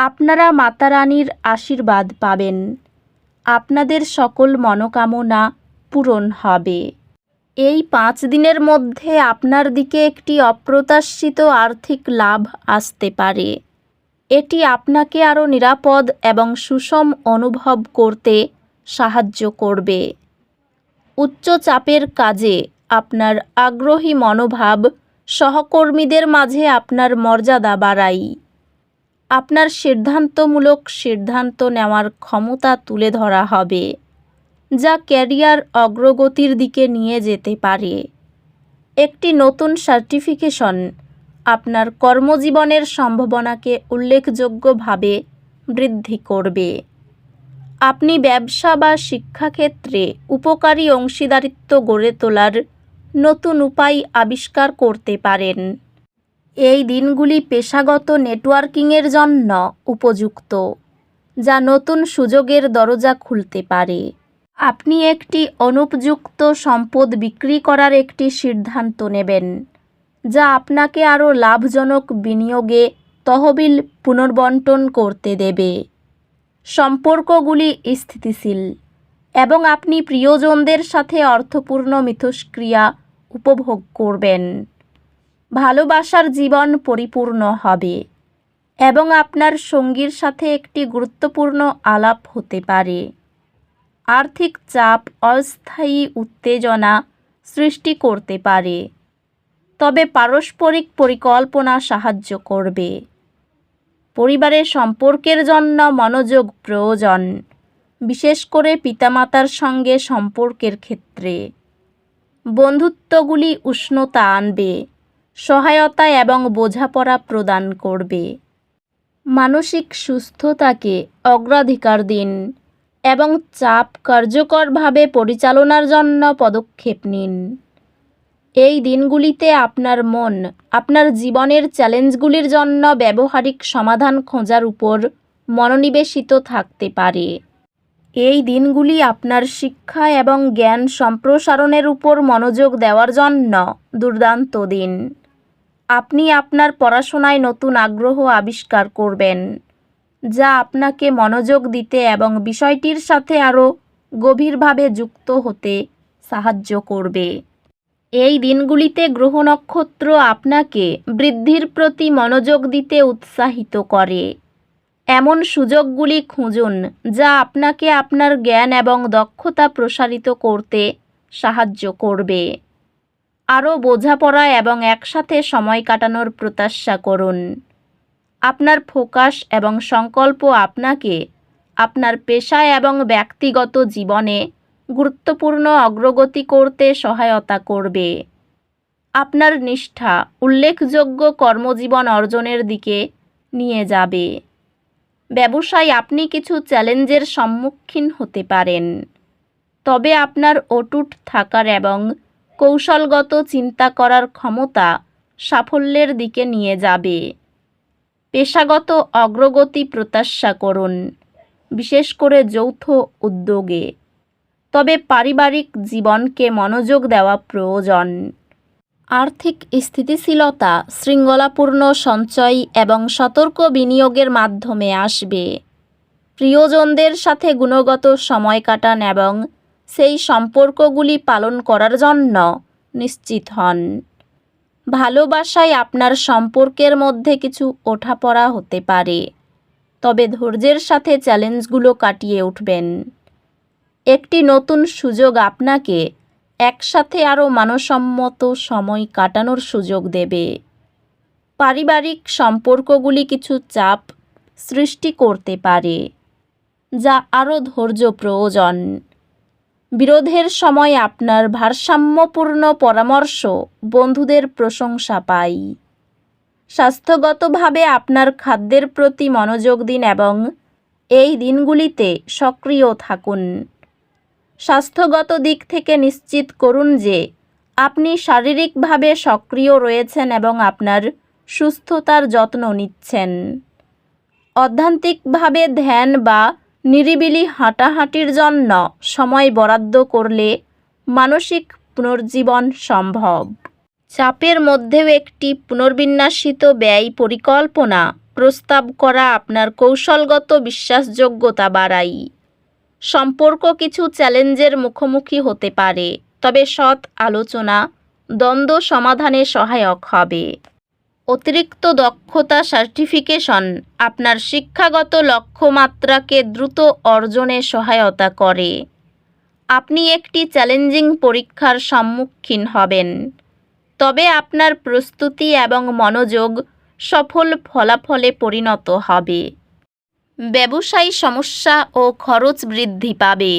আপনারা মাতা রানীর আশীর্বাদ পাবেন। আপনাদের সকল মনোকামনা পূরণ হবে। এই পাঁচ দিনের মধ্যে আপনার দিকে একটি অপ্রত্যাশিত আর্থিক লাভ আসতে পারে। এটি আপনাকে আরও নিরাপদ এবং সুষম অনুভব করতে সাহায্য করবে। উচ্চ চাপের কাজে আপনার আগ্রহী মনোভাব সহকর্মীদের মাঝে আপনার মর্যাদা বাড়াই আপনার সিদ্ধান্তমূলক সিদ্ধান্ত নেওয়ার ক্ষমতা তুলে ধরা হবে, যা ক্যারিয়ার অগ্রগতির দিকে নিয়ে যেতে পারে। একটি নতুন সার্টিফিকেশন আপনার কর্মজীবনের সম্ভাবনাকে উল্লেখযোগ্যভাবে বৃদ্ধি করবে। আপনি ব্যবসা বা শিক্ষাক্ষেত্রে উপকারী অংশীদারিত্ব গড়ে তোলার নতুন উপায় আবিষ্কার করতে পারেন। এই দিনগুলি পেশাগত নেটওয়ার্কিংয়ের জন্য উপযুক্ত, যা নতুন সুযোগের দরজা খুলতে পারে। আপনি একটি অনুপযুক্ত সম্পদ বিক্রি করার একটি সিদ্ধান্ত নেবেন, যা আপনাকে আরও লাভজনক বিনিয়োগে তহবিল পুনর্বন্টন করতে দেবে। সম্পর্কগুলি স্থিতিশীল এবং আপনি প্রিয়জনদের সাথে অর্থপূর্ণ মিথস্ক্রিয়া উপভোগ করবেন। ভালোবাসার জীবন পরিপূর্ণ হবে এবং আপনার সঙ্গীর সাথে একটি গুরুত্বপূর্ণ আলাপ হতে পারে। আর্থিক চাপ, অস্থায়ী উত্তেজনা সৃষ্টি করতে পারে। তবে পারস্পরিক পরিকল্পনা সাহায্য করবে। পরিবারের সম্পর্কের জন্য মনোযোগ প্রয়োজন, বিশেষ করে পিতামাতার সঙ্গে সম্পর্কের ক্ষেত্রে। বন্ধুত্বগুলি উষ্ণতা আনবে সহায়তা এবং বোঝাপড়া প্রদান করবে। মানসিক সুস্থতাকে অগ্রাধিকার দিন এবং চাপ কার্যকরভাবে পরিচালনার জন্য পদক্ষেপ নিন। এই দিনগুলিতে আপনার মন, আপনার জীবনের চ্যালেঞ্জগুলির জন্য ব্যবহারিক সমাধান খোঁজার উপর মনোনিবেশিত থাকতে পারে। এই দিনগুলি আপনার শিক্ষা এবং জ্ঞান সম্প্রসারণের উপর মনোযোগ দেওয়ার জন্য দুর্দান্ত দিন। আপনি আপনার পড়াশোনায় নতুন আগ্রহ আবিষ্কার করবেন, যা আপনাকে মনোযোগ দিতে এবং বিষয়টির সাথে আরও গভীরভাবে যুক্ত হতে সাহায্য করবে। এই দিনগুলিতে গ্রহ নক্ষত্র আপনাকে বৃদ্ধির প্রতি মনোযোগ দিতে উৎসাহিত করে। এমন সুযোগগুলি খুঁজুন, যা আপনাকে আপনার জ্ঞান এবং দক্ষতা প্রসারিত করতে সাহায্য করবে। আরও বোঝাপড়া এবং একসাথে সময় কাটানোর প্রত্যাশা করুন। আপনার ফোকাস এবং সংকল্প আপনাকে আপনার পেশা এবং ব্যক্তিগত জীবনে গুরুত্বপূর্ণ অগ্রগতি করতে সহায়তা করবে। আপনার নিষ্ঠা উল্লেখযোগ্য কর্মজীবন অর্জনের দিকে নিয়ে যাবে। ব্যবসায় আপনি কিছু চ্যালেঞ্জের সম্মুখীন হতে পারেন। তবে আপনার অটুট থাকার এবং কৌশলগত চিন্তা করার ক্ষমতা সাফল্যের দিকে নিয়ে যাবে। পেশাগত অগ্রগতি প্রত্যাশা করুন, বিশেষ করে যৌথ উদ্যোগে। তবে পারিবারিক জীবনকে মনোযোগ দেওয়া প্রয়োজন। আর্থিক স্থিতিশীলতা, শৃঙ্খলাপূর্ণ সঞ্চয় এবং সতর্ক বিনিয়োগের মাধ্যমে আসবে। প্রিয়জনদের সাথে গুণগত সময় কাটান এবং সেই সম্পর্কগুলি পালন করার জন্য নিশ্চিত হন। ভালোবাসায় আপনার সম্পর্কের মধ্যে কিছু ওঠাপড়া হতে পারে, তবে ধৈর্যের সাথে চ্যালেঞ্জগুলো কাটিয়ে উঠবেন। একটি নতুন সুযোগ আপনাকে একসাথে আরও মানসম্মত সময় কাটানোর সুযোগ দেবে। পারিবারিক সম্পর্কগুলি কিছু চাপ সৃষ্টি করতে পারে, যা আরও ধৈর্য প্রয়োজন। বিরোধের সময় আপনার ভারসাম্যপূর্ণ পরামর্শ, বন্ধুদের প্রশংসা পাই। স্বাস্থ্যগতভাবে আপনার খাদ্যের প্রতি মনোযোগ দিন এবং এই দিনগুলিতে সক্রিয় থাকুন। স্বাস্থ্যগত দিক থেকে নিশ্চিত করুন যে আপনি শারীরিকভাবে সক্রিয় রয়েছেন এবং আপনার সুস্থতার যত্ন নিচ্ছেন। অধ্যান্তিকভাবে ধ্যান বা নিরিবিলি হাঁটাহাঁটির জন্য সময় বরাদ্দ করলে মানসিক পুনর্জীবন সম্ভব। চাপের মধ্যেও একটি পুনর্বিন্যাসিত ব্যয় পরিকল্পনা প্রস্তাব করা আপনার কৌশলগত বিশ্বাসযোগ্যতা বাড়াই। সম্পর্ক কিছু চ্যালেঞ্জের মুখোমুখি হতে পারে, তবে সৎ আলোচনা দ্বন্দ্ব সমাধানে সহায়ক হবে। অতিরিক্ত দক্ষতা সার্টিফিকেশন আপনার শিক্ষাগত লক্ষ্যমাত্রাকে দ্রুত অর্জনে সহায়তা করে। আপনি একটি চ্যালেঞ্জিং পরীক্ষার সম্মুখীন হবেন। তবে আপনার প্রস্তুতি এবং মনোযোগ সফল ফলাফলে পরিণত হবে। ব্যবসায়ী সমস্যা ও খরচ বৃদ্ধি পাবে।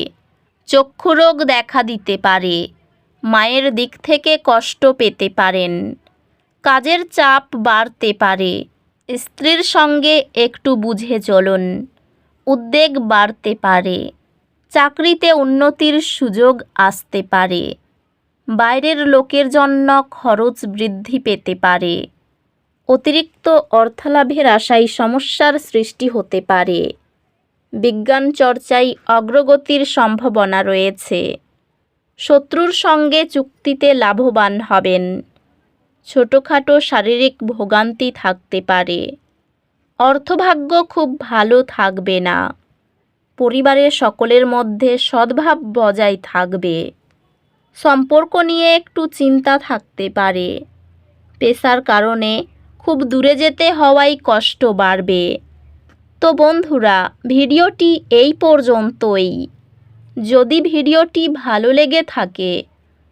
চক্ষুরোগ দেখা দিতে পারে। মায়ের দিক থেকে কষ্ট পেতে পারেন। কাজের চাপ বাড়তে পারে। স্ত্রীর সঙ্গে একটু বুঝে চলুন। উদ্বেগ বাড়তে পারে। চাকরিতে উন্নতির সুযোগ আসতে পারে। বাইরের লোকের জন্য খরচ বৃদ্ধি পেতে পারে। অতিরিক্ত অর্থলাভের আশায় সমস্যার সৃষ্টি হতে পারে। বিজ্ঞান চর্চায় অগ্রগতির সম্ভাবনা রয়েছে। শত্রুর সঙ্গে চুক্তিতে লাভবান হবেন। ছোটোখাটো শারীরিক ভোগান্তি থাকতে পারে। অর্থভাগ্য খুব ভালো থাকবে না। পরিবারের সকলের মধ্যে সদ্ভাব বজায় থাকবে। সম্পর্ক নিয়ে একটু চিন্তা থাকতে পারে। পেশার কারণে খুব দূরে যেতে হওয়াই কষ্ট বাড়বে। তো বন্ধুরা, ভিডিওটি এই পর্যন্তই। যদি ভিডিওটি ভালো লেগে থাকে